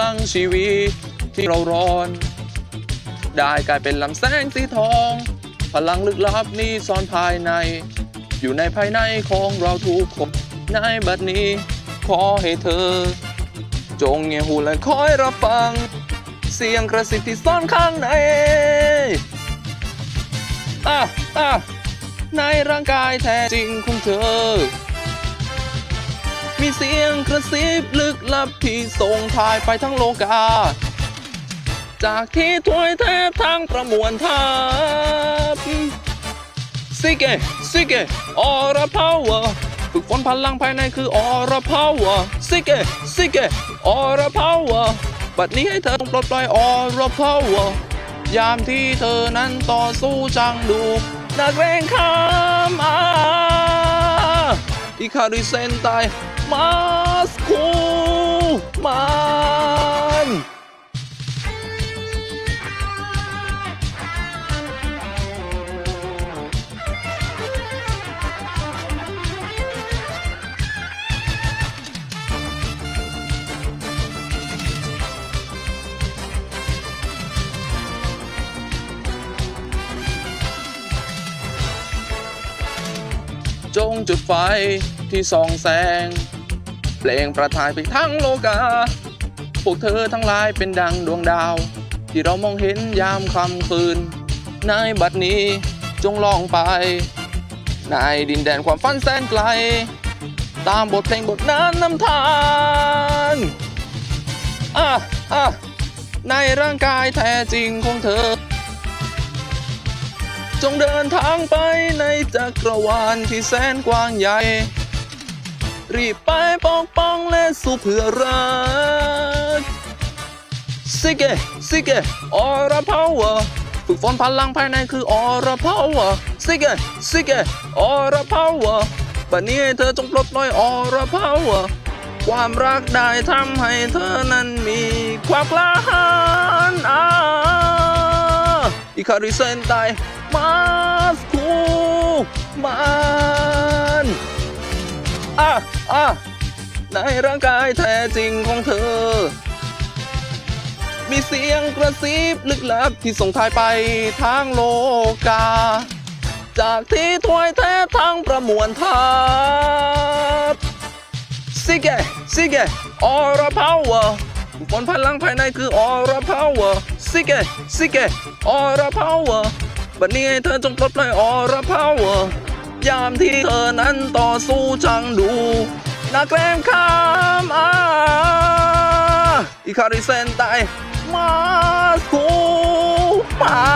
ลังชีวิตที่เราร้อน ได้กลายเป็นลำแสงสีทอง พลังลึกลับนี้ซ่อนภายใน อยู่ในภายในของเราทุกคนในบัดนี้ ขอให้เธอ จงเงียหูและคอยรับฟัง เสียงกระซิบที่ซ่อนข้างในอะอะในร่างกายแท้จริงของเธอ มีเสียงกระซิบลึกลับที่ส่งทายไปทั้งโลกา จากที่ถวยเทพทางประมวลทัพซิเกซิเกออร่าพาวเวอร์ฝึกฝนพลังภายในคือออร่าพาวเวอร์ซิเกซิเกออร่าพาวเวอร์บัดนี้ให้เธอต้องปลดปล่อยออร่าพาวเวอร์ยามที่เธอนั้นต่อสู้จังดูนักเรงข้ามอาอิคาริเซนไต มาสคูมันจงจุดไฟที่ส่องแสง เปล่งประทายไปทั้งโลกา พวกเธอทั้งหลายเป็นดังดวงดาว ที่เรามองเห็นยามค่ำคืน ในบัดนี้จงลองไป ในดินแดนความฝันแสนไกล ตามบทเพลงบทนั้นนำทางอะอะในร่างกายแท้จริงของเธอ จงเดินทางไปในจักรวาลที่แสนกว้างใหญ่ รีบไปปกป้องและสู้เพื่อรักซิกเกซิกเกออร่าพาวเวอร์ฝึกฝนพลังภายในคือออร่าพาวเวอร์ซิกเกซิกเกออร่าพาวเวอร์บัดนี้ให้เธอจงปลดปล่อยออร่าพาวเวอร์ความรักได้ทำให้เธอนั้นมีความกล้าหาญอ่าอิคาริเซนไตมาสคูมัน อะในร่างกายแท้จริงของเธอ มีเสียงกระซิบลึกลับที่ส่งทายไปทางโลกา จากที่ถวยเทพทางประมวลทัพซิเกซิเกออร่าพาวเวอร์ฝนพลังภายในคือออร่าพาวเวอร์ซิเกซิเกออร่าพาวเวอร์บัดนี้ให้เธอจงปลดปล่อยออร่าพาวเวอร์ยามที่เธอนั้นต่อสู้จังดู นักเลงข้ามอาอิคาริเซนไตมาสคูมา